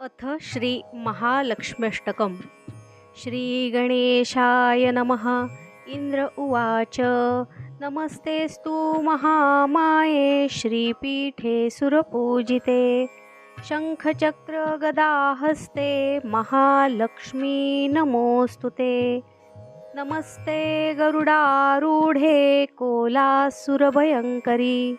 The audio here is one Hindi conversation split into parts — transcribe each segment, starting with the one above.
अथ श्री महालक्ष्म्यष्टकं श्रीगणेशाय नमः। इन्द्र उवाच। नमस्तेस्तु महामाये श्रीपीठे सुरपूजिते। शङ्खचक्रगदाहस्ते महालक्ष्मी नमोऽस्तु ते। नमस्ते गरुडारूढे कोलासुरभयङ्करी।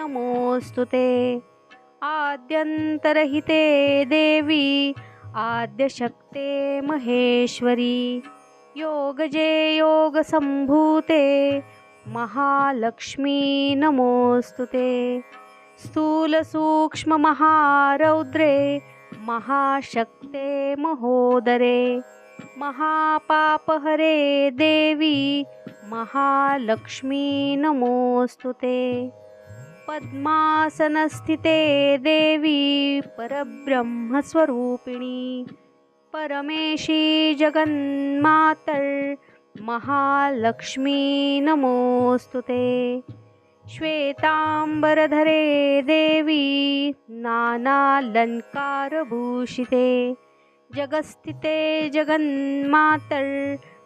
नमोऽस्तु ते। आद्यन्तरहिते देवी, आद्यशक्ते महेश्वरी। योगजे योगसम्भूते, महालक्ष्मी नमोऽस्तु ते। स्थूलसूक्ष्ममहारौद्रे, महाशक्ते महोदरे। महापापहरे देवी, महालक्ष्मी नमोऽस्तु ते। पद्मासनस्थिते देवी परब्रह्मस्वरूपिणी। परमेशी जगन्मातर् महालक्ष्मी ते। श्वेताम्बरधरे देवी नानालङ्कारभूषिते। जगस्थिते जगन्मातर्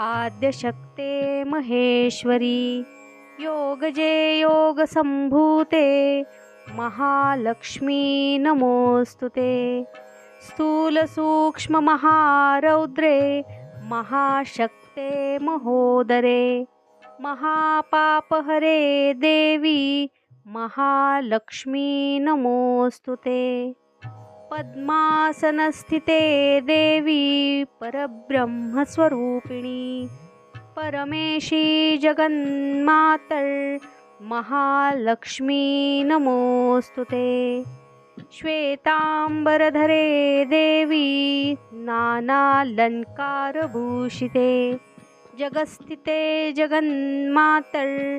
आद्यशक्ते महेश्वरी। योगजे योगसम्भूते महालक्ष्मी नमोऽस्तु ते स्थूलसूक्ष्ममहारौद्रे महाशक्ते महोदरे। महापापहरे देवी, महालक्ष्मी नमोऽस्तु ते पद्मासनस्थिते देवी परब्रह्मस्वरूपिणी। परमेशी जगन्मातर् महालक्ष्मी नमोऽस्तु ते। श्वेताम्बरधरे देवी नानालङ्कारभूषिते। जगस्थिते जगन्मातर्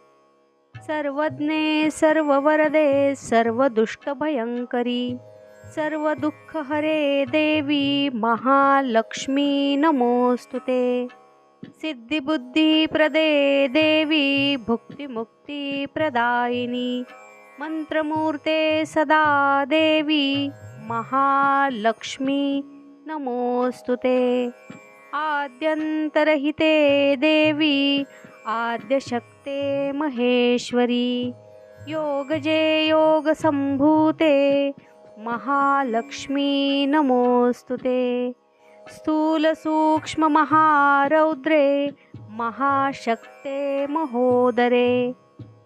सर्वज्ञे सर्व वरदे सर्व दुष्टभयंकरी सर्व दुःख हरे देवी महालक्ष्मी नमोस्तुते सिद्धिबुद्धिप्रदे देवी भुक्तिमुक्तिप्रदायिनी मन्त्रमूर्ते सदा देवी महालक्ष्मी नमोऽस्तु ते। आद्यन्तरहिते देवी आद्यशक्ते महेश्वरी योगजे योगसम्भूते महालक्ष्मी नमोऽस्तु ते स्थूलसूक्ष्ममहारौद्रे महाशक्ते महोदरे।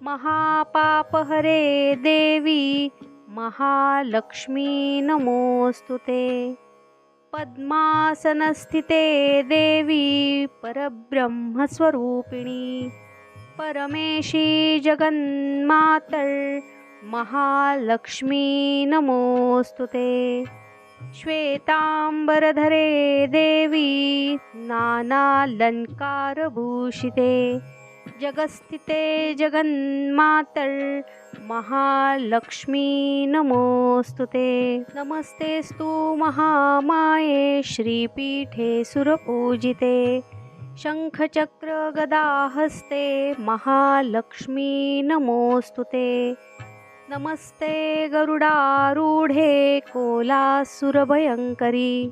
महापापहरे देवी महालक्ष्मी नमोऽस्तु ते पद्मासनस्थिते देवी परब्रह्मस्वरूपिणी। परमेशी जगन्मातर् महालक्ष्मी नमोऽस्तु ते। श्वेताम्बरधरे देवी नानालङ्कारभूषिते। जगस्थिते जगन्मातर् महालक्ष्मी नमोऽस्तु ते। नमस्तेस्तु महामाये श्रीपीठे सुरपूजिते। शङ्खचक्रगदाहस्ते महालक्ष्मी नमोऽस्तु ते। नमस्ते गरुडारूढे कोलासुरभयङ्करी।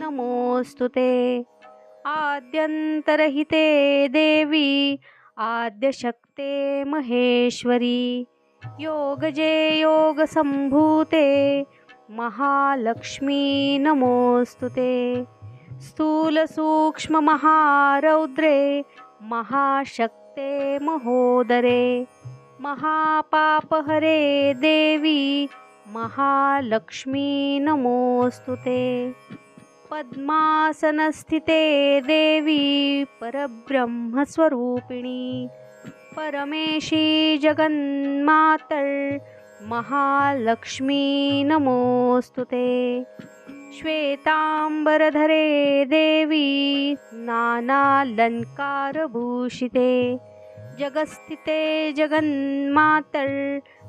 नमोऽस्तु ते। आद्यन्तरहिते देवी, आद्यशक्ते महेश्वरी, योगजे योगसम्भूते, महालक्ष्मी नमोऽस्तु ते। स्थूलसूक्ष्ममहारौद्रे, महाशक्ते महोदरे, महापापहरे देवी, महालक्ष्मी नमोऽस्तु ते। पद्मासनस्थिते देवी परब्रह्मस्वरूपिणी। परमेशी जगन्मातर् महालक्ष्मी नमोऽस्तु ते। श्वेताम्बरधरे देवी नानालङ्कारभूषिते। जगस्थिते जगन्मातर्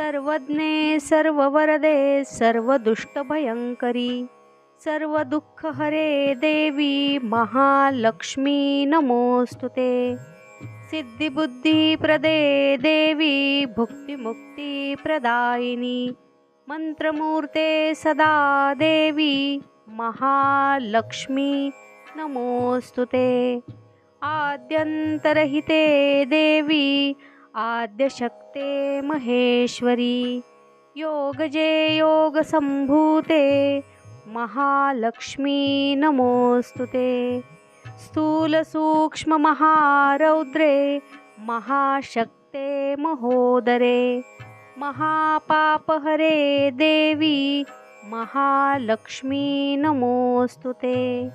सर्वज्ञे सर्व वरदे सर्व दुष्टभयंकरी सर्व दुःख हरे देवी महालक्ष्मी नमोस्तुते सिद्धिबुद्धिप्रदे देवी भुक्तिमुक्तिप्रदायिनी मन्त्रमूर्ते सदा देवी महालक्ष्मी नमोऽस्तु ते। आद्यन्तरहिते देवी आद्यशक्ते महेश्वरी, योगजे योगसम्भूते, महालक्ष्मी नमोऽस्तु ते। स्थूलसूक्ष्ममहारौद्रे, महाशक्ते महोदरे, महापापहरे देवी, महालक्ष्मी नमोऽस्तु ते।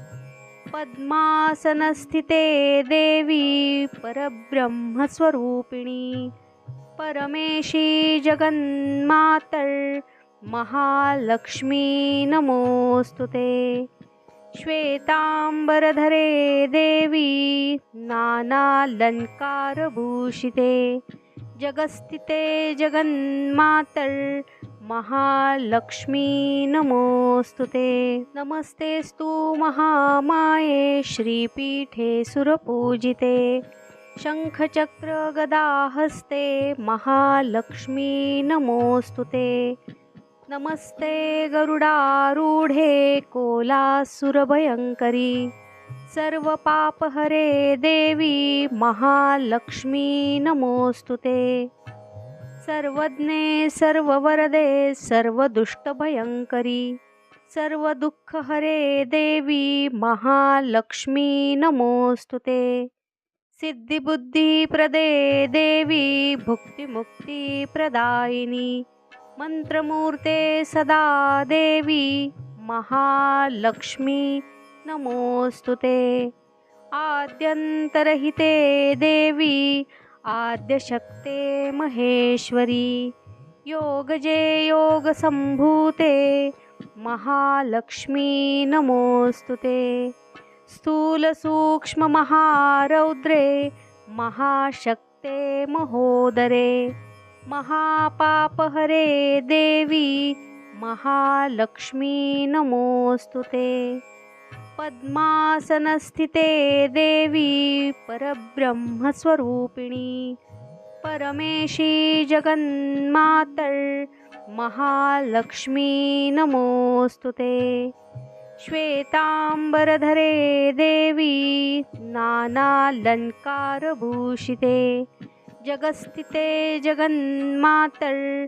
पद्मासनस्थिते देवी परब्रह्मस्वरूपिणी। परमेशी जगन्मातर् महालक्ष्मी नमोऽस्तु ते। श्वेताम्बरधरे देवी नानालङ्कारभूषिते। जगस्थिते जगन्मातर् महालक्ष्मी, नमोऽस्तु ते। नमस्तेस्तु महामाये, श्रीपीठे सुरपूजिते। शङ्खचक्रगदाहस्ते महालक्ष्मी, नमोऽस्तु ते। नमस्ते गरुडारूढे, कोलासुरभयङ्करी। सर्वपापहरे देवी, महालक्ष्मी, नमोऽस्तु ते। सर्वज्ञे सर्व वरदे सर्व दुष्टभयंकरी सर्व दुःख हरे देवी महालक्ष्मी नमोस्तुते सिद्धिबुद्धिप्रदे देवी भुक्तिमुक्तिप्रदायिनी मन्त्रमूर्ते सदा देवी महालक्ष्मी नमोऽस्तु ते। आद्यन्तरहिते देवी आद्यशक्ते महेश्वरी, योगजे योगसम्भूते, महालक्ष्मी नमोऽस्तु ते स्थूलसूक्ष्ममहारौद्रे, महाशक्ते महोदरे, महापापहरे देवी, महालक्ष्मी नमोऽस्तु ते पद्मासनस्थिते देवी परब्रह्मस्वरूपिणी। परमेशी जगन्मातर् महालक्ष्मी ते। श्वेताम्बरधरे देवी नानालङ्कारभूषिते। जगस्थिते जगन्मातर्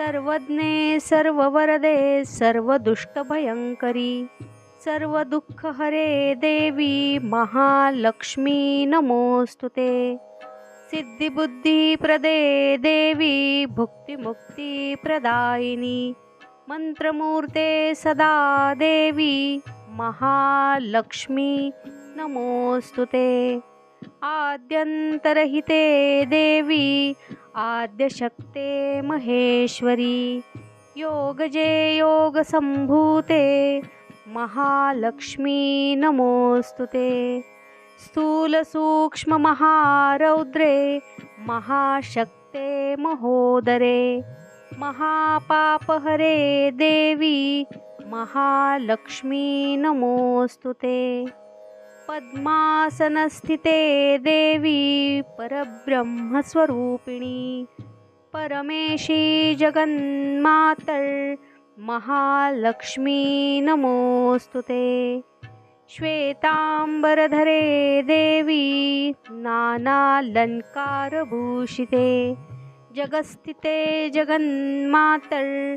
सर्वज्ञे सर्व वरदे सर्व दुष्टभयंकरी सर्व दुःख हरे देवी महालक्ष्मी नमोस्तुते सिद्धिबुद्धिप्रदे देवी भुक्तिमुक्तिप्रदायिनी मन्त्रमूर्ते सदा देवी महालक्ष्मी नमोस्तुते आद्यन्तरहिते देवी आद्यशक्ते महेश्वरी, योगजे योगसम्भूते, महालक्ष्मी नमोऽस्तु ते। स्थूलसूक्ष्ममहारौद्रे, महाशक्ते महोदरे, महापापहरे देवी, महालक्ष्मी नमोऽस्तु ते। पद्मासनस्थिते देवी परब्रह्मस्वरूपिणी। परमेशी जगन्मातर् महालक्ष्मी नमोऽस्तु ते। श्वेताम्बरधरे देवी नानालङ्कारभूषिते। जगस्थिते जगन्मातर्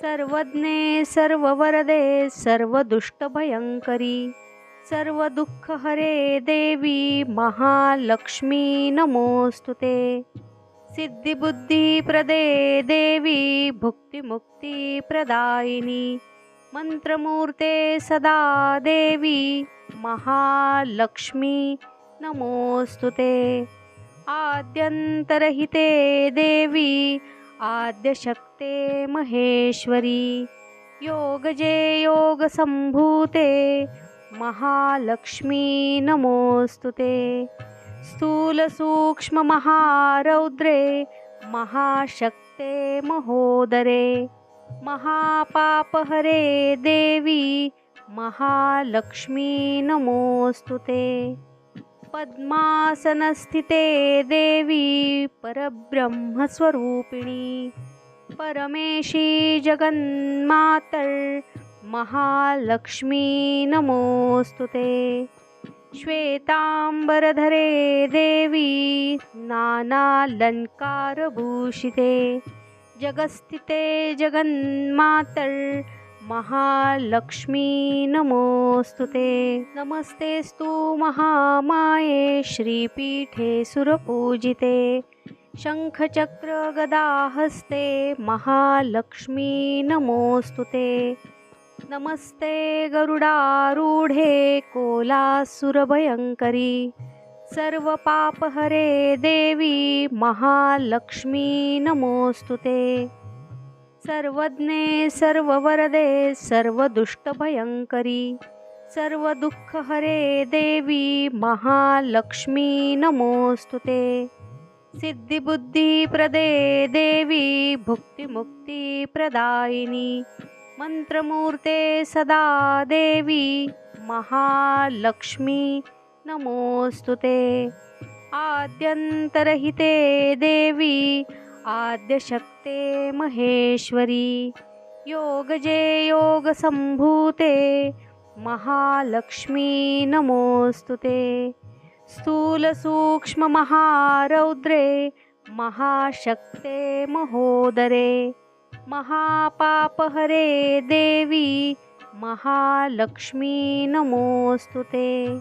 सर्वज्ञे सर्ववरदे सर्वदुष्टभयङ्करी। सर्वदुःखहरे देवी महालक्ष्मी नमोऽस्तु ते। सिद्धिबुद्धिप्रदे देवी भुक्तिमुक्तिप्रदायिनी। मन्त्रमूर्ते सदा देवी महालक्ष्मी नमोऽस्तु ते। आद्यन्तरहिते देवी आद्यशक्ते महेश्वरी। योगजे योगसम्भूते महालक्ष्मी नमोऽस्तु ते स्थूलसूक्ष्ममहारौद्रे महाशक्ते महोदरे। महापापहरे देवी, महालक्ष्मी नमोऽस्तु ते पद्मासनस्थिते देवी परब्रह्मस्वरूपिणी। परमेशी जगन्मातर् महालक्ष्मी ते। श्वेताम्बरधरे देवी नानालङ्कारभूषिते। जगस्थिते जगन्मातर् महालक्ष्मी, नमोऽस्तु ते। नमस्तेस्तु महामाये, श्रीपीठे सुरपूजिते। शङ्खचक्रगदाहस्ते महालक्ष्मी, नमोऽस्तु ते। नमस्ते गरुडारूढे, कोलासुरभयङ्करी। सर्वपापहरे देवी, महालक्ष्मी, नमोऽस्तु ते। सर्वज्ञे सर्व वरदे सर्व दुष्टभयंकरी सर्व दुःख हरे देवी महालक्ष्मी नमोस्तुते सिद्धिबुद्धिप्रदे देवी भुक्तिमुक्तिप्रदायिनी मन्त्रमूर्ते सदा देवी महालक्ष्मी नमोऽस्तु ते। आद्यन्तरहिते देवी आद्यशक्ते महेश्वरी योग योगजे योगसम्भूते, महालक्ष्मी नमोऽस्तु ते। स्थूलसूक्ष्ममहारौद्रे, महाशक्ते महोदरे, महापापहरे देवी, महालक्ष्मी नमोऽस्तु ते।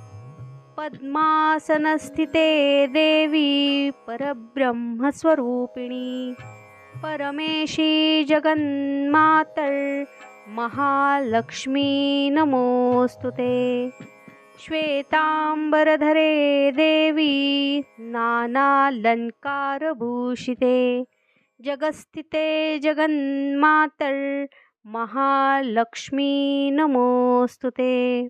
पद्मासनस्थिते देवी परब्रह्मस्वरूपिणी। परमेशी जगन्मातर् महालक्ष्मी ते। श्वेताम्बरधरे देवी नानालङ्कारभूषिते। जगस्थिते जगन्मातर् महालक्ष्मी नमोऽस्तु ते।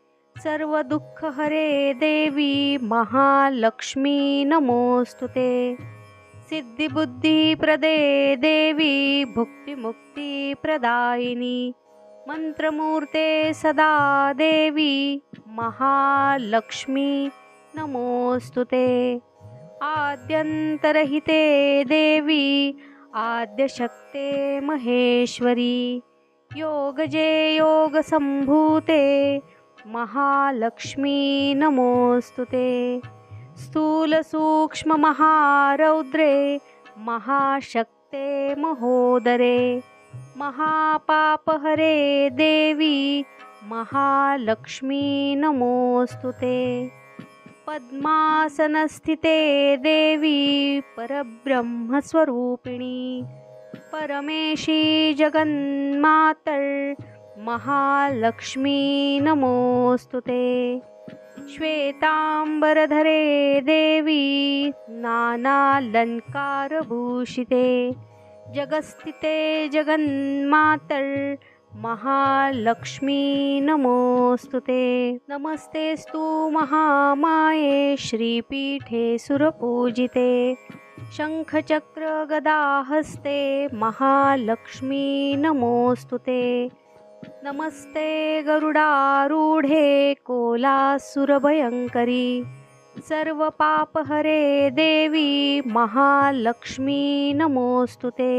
सर्वदुःखहरे देवी, महालक्ष्मी, नमोऽस्तु ते। सिद्धिबुद्धिप्रदे देवी भुक्तिमुक्तिप्रदायिनी मन्त्रमूर्ते सदा देवी, महालक्ष्मी, नमोऽस्तु ते। आद्यन्तरहिते देवी, आद्यशक्ते महेश्वरी। योगजे योगसम्भूते महालक्ष्मी नमोऽस्तु ते। स्थूलसूक्ष्ममहारौद्रे महाशक्ते महोदरे। महापापहरे देवी महालक्ष्मी नमोऽस्तु ते। पद्मासनस्थिते देवी परब्रह्मस्वरूपिणी परमेशी जगन्मातर् महालक्ष्मी नमोऽस्तु ते। श्वेताम्बरधरे देवी नानालङ्कारभूषिते। जगस्थिते महालक्ष्मी नमोऽस्तु ते। नमस्तेस्तु महामाये श्रीपीठे सुरपूजिते। शङ्खचक्रगदाहस्ते महालक्ष्मी नमोऽस्तु ते। नमस्ते गरुडारूढे कोलासुरभयङ्करी सर्व पाप हरे देवी महालक्ष्मी नमोस्तुते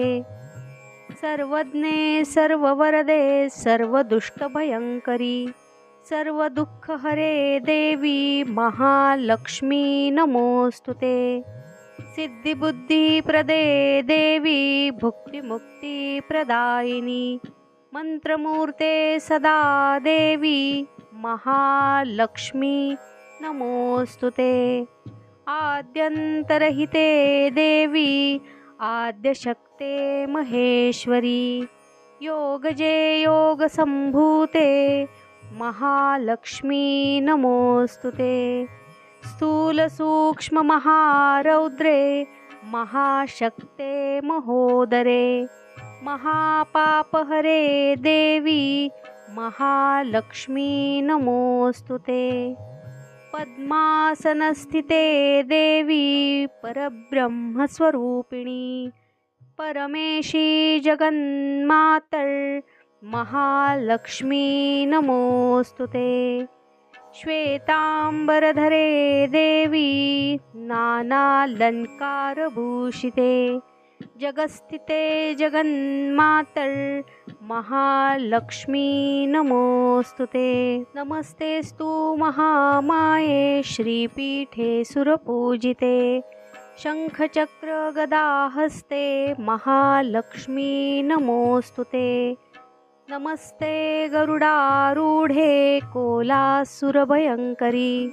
सर्वज्ञे सर्ववरदे सर्वदुष्टभयङ्करी सर्व दुःख हरे देवी महालक्ष्मी नमोस्तुते सिद्धिबुद्धिप्रदे देवी भुक्तिमुक्तिप्रदायिनी मन्त्रमूर्ते सदा देवी, महालक्ष्मी, नमोऽस्तु ते। आद्यन्तरहिते देवी, आद्यशक्ते महेश्वरी, योगजे योगसम्भूते, महालक्ष्मी, नमोऽस्तु ते। स्थूलसूक्ष्ममहारौद्रे, महाशक्ते महोदरे महापापहरे देवी महालक्ष्मी नमोऽस्तु ते। पद्मासनस्थिते देवी परब्रह्मस्वरूपिणी। परमेशी जगन्मातर् महालक्ष्मी नमोऽस्तु ते। श्वेताम्बरधरे देवी नानालङ्कारभूषिते। जगस्थिते जगन्मातर् महालक्ष्मी नमोऽस्तु ते। नमस्तेस्तु महामाये श्रीपीठे सुरपूजिते। शङ्खचक्रगदाहस्ते महालक्ष्मी नमोऽस्तु ते। नमस्ते गरुडारूढे कोलासुरभयङ्करी।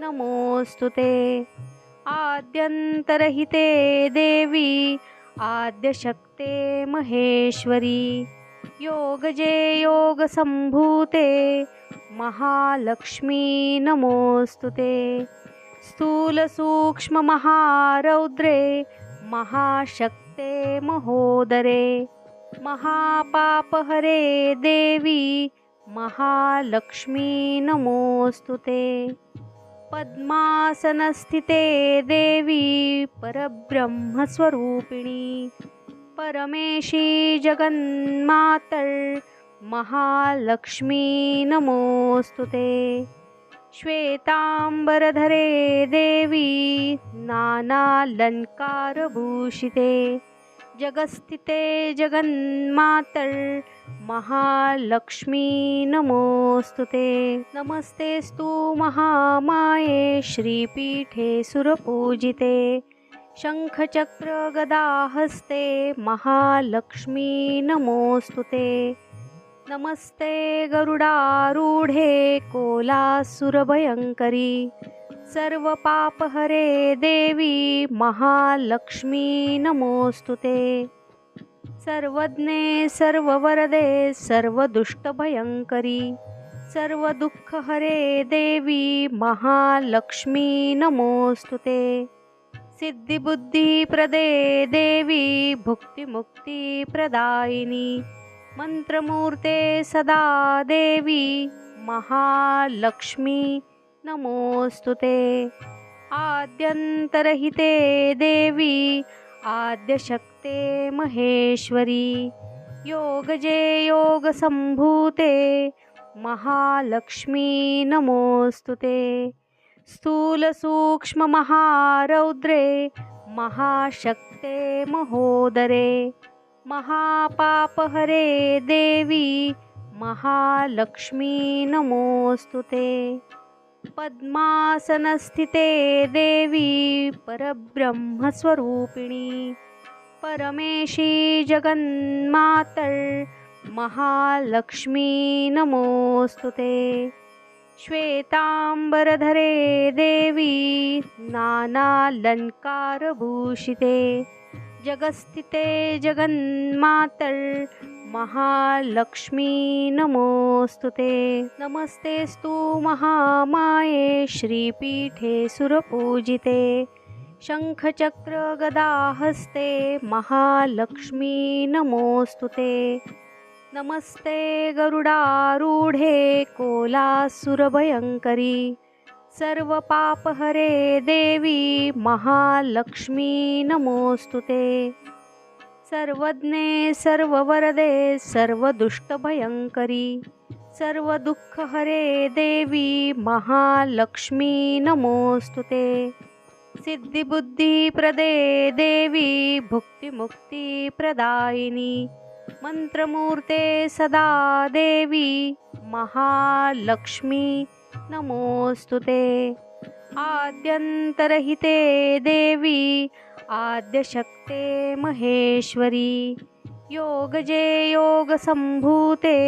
नमोऽस्तु ते। आद्यन्तरहिते देवी, आद्यशक्ते महेश्वरी। योगजे योगसम्भूते, महालक्ष्मी नमोऽस्तु ते। स्थूलसूक्ष्ममहारौद्रे, महाशक्ते महोदरे। महापापहरे देवी, महालक्ष्मी नमोऽस्तु ते। पद्मासनस्थिते देवी परब्रह्मस्वरूपिणी। परमेशी जगन्मातर् महालक्ष्मी नमोऽस्तु ते। श्वेताम्बरधरे देवी नानालङ्कारभूषिते। जगस्थिते जगन्मातर् महालक्ष्मी नमोऽस्तु ते। नमस्तेस्तु महामाये श्रीपीठे सुरपूजिते। शङ्खचक्रगदाहस्ते महालक्ष्मी नमोऽस्तु ते। नमस्ते गरुडारूढे कोलासुरभयङ्करी। सर्व पाप हरे देवी महालक्ष्मी नमोस्तुते सर्वज्ञे सर्ववरदे सर्वदुष्टभयङ्करी सर्व दुःख हरे देवी महालक्ष्मी नमोस्तुते सिद्धिबुद्धिप्रदे देवी भुक्तिमुक्तिप्रदायिनी मन्त्रमूर्ते सदा देवी महालक्ष्मी नमोऽस्तु ते आद्यन्तरहिते देवी, आद्यशक्ते महेश्वरी। योगजे योगसम्भूते, महालक्ष्मी नमोऽस्तु ते स्थूलसूक्ष्ममहारौद्रे, महाशक्ते महोदरे। महापापहरे देवी, महालक्ष्मी नमोऽस्तु ते पद्मासनस्थिते देवी परब्रह्मस्वरूपिणी। परमेशी जगन्मातर् महालक्ष्मी ते। श्वेताम्बरधरे देवी नानालङ्कारभूषिते। जगस्थिते जगन्मातर् महालक्ष्मी, नमोऽस्तु ते। नमस्तेस्तु महामाये, श्रीपीठे सुरपूजिते। शङ्खचक्रगदाहस्ते महालक्ष्मी, नमोऽस्तु नमस्ते गरुडारूढे, कोलासुरभयङ्करी। सर्वपापहरे देवी, महालक्ष्मी, नमोऽस्तु ते। सर्वज्ञे सर्ववरदे सर्वदुष्टभयङ्करी, सर्वदुःखहरे देवी महालक्ष्मी नमोऽस्तु ते। सिद्धिबुद्धिप्रदे देवी भुक्तिमुक्तिप्रदायिनी मन्त्रमूर्ते सदा देवी महालक्ष्मी नमोऽस्तु ते। आद्यन्तरहिते देवी आद्यशक्ते महेश्वरी योगजे योगसम्भूते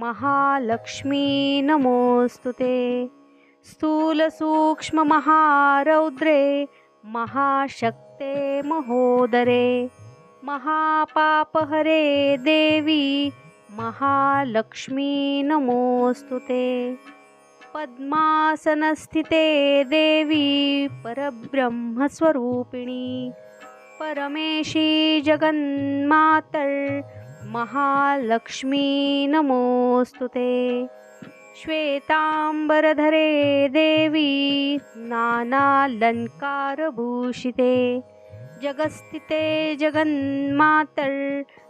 महालक्ष्मी नमोऽस्तु ते स्थूलसूक्ष्ममहारौद्रे महाशक्ते महोदरे। महापापहरे देवी महालक्ष्मी नमोऽस्तु ते पद्मासनस्थिते देवी परब्रह्मस्वरूपिणी। परमेशी जगन्मातर् महालक्ष्मी नमोऽस्तु ते। श्वेताम्बरधरे देवी नानालङ्कारभूषिते। जगस्थिते जगन्मातर्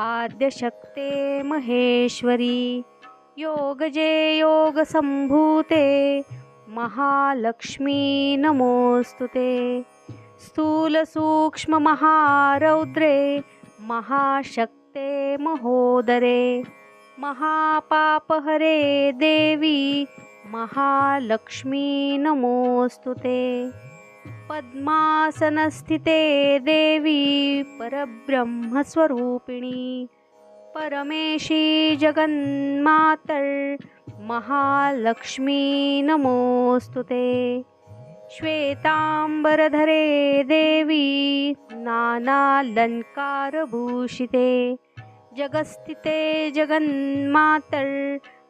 आद्यशक्ते महेश्वरी, योगजे योगसम्भूते, महालक्ष्मी नमोऽस्तु ते स्थूलसूक्ष्ममहारौद्रे, महाशक्ते महोदरे, महापापहरे देवी, महालक्ष्मी नमोऽस्तु ते पद्मासनस्थिते देवी परब्रह्मस्वरूपिणी। परमेशी जगन्मातर् महालक्ष्मी नमोऽस्तु ते। श्वेताम्बरधरे देवी नानालङ्कारभूषिते। जगस्थिते जगन्मातर्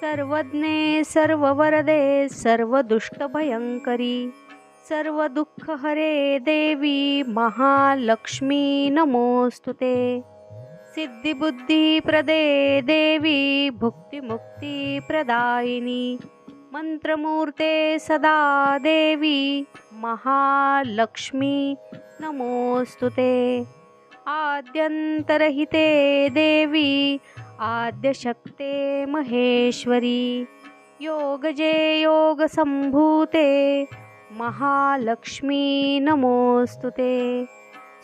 सर्वज्ञे सर्व वरदे सर्व दुष्टभयंकरी सर्व दुःख हरे देवी महालक्ष्मी नमोस्तुते सिद्धिबुद्धिप्रदे देवी भुक्तिमुक्तिप्रदायिनी। मन्त्रमूर्ते सदा देवी महालक्ष्मी नमोऽस्तु ते। आद्यन्तरहिते देवी आद्यशक्ते महेश्वरी योगजे योगसम्भूते महालक्ष्मी नमोऽस्तु ते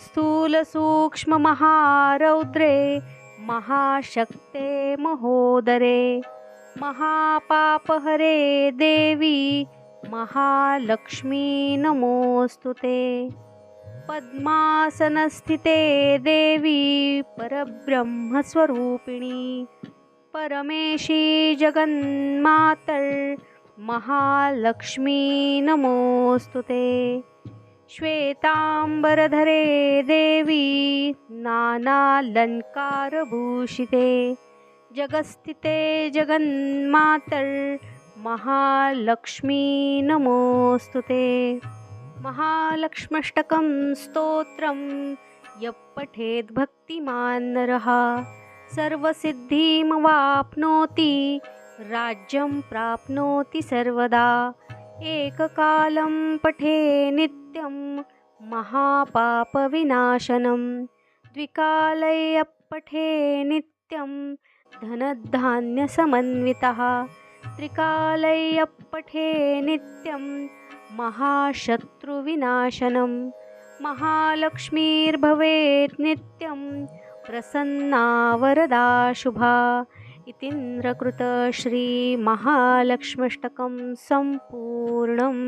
स्थूलसूक्ष्ममहारौद्रे महाशक्ते महोदरे। महापापहरे देवी महालक्ष्मी नमोऽस्तु ते पद्मासनस्थिते देवी परब्रह्मस्वरूपिणी। परमेशी जगन्मातर् महालक्ष्मी ते। श्वेताम्बरधरे देवी नानालङ्कारभूषिते। जगस्थिते जगन्मातर् महालक्ष्मी नमोऽस्तु ते। महालक्ष्मष्टकं स्तोत्रं। यः पठेद्भक्तिमान् नरः, सर्वसिद्धिमवाप्नोति, राज्यं प्राप्नोति सर्वदा। एककालं पठे नित्यं महापापविनाशनं। द्विकालयपठे नित्यं धनधान्यसमन्वितः। त्रिकालयपठे नित्यं महाशत्रुविनाशनं महालक्ष्मीर्भवेत् नित्यं प्रसन्ना वरदा शुभा इतीन्द्रकृतश्रीमहालक्ष्म्यष्टकं सम्पूर्णम्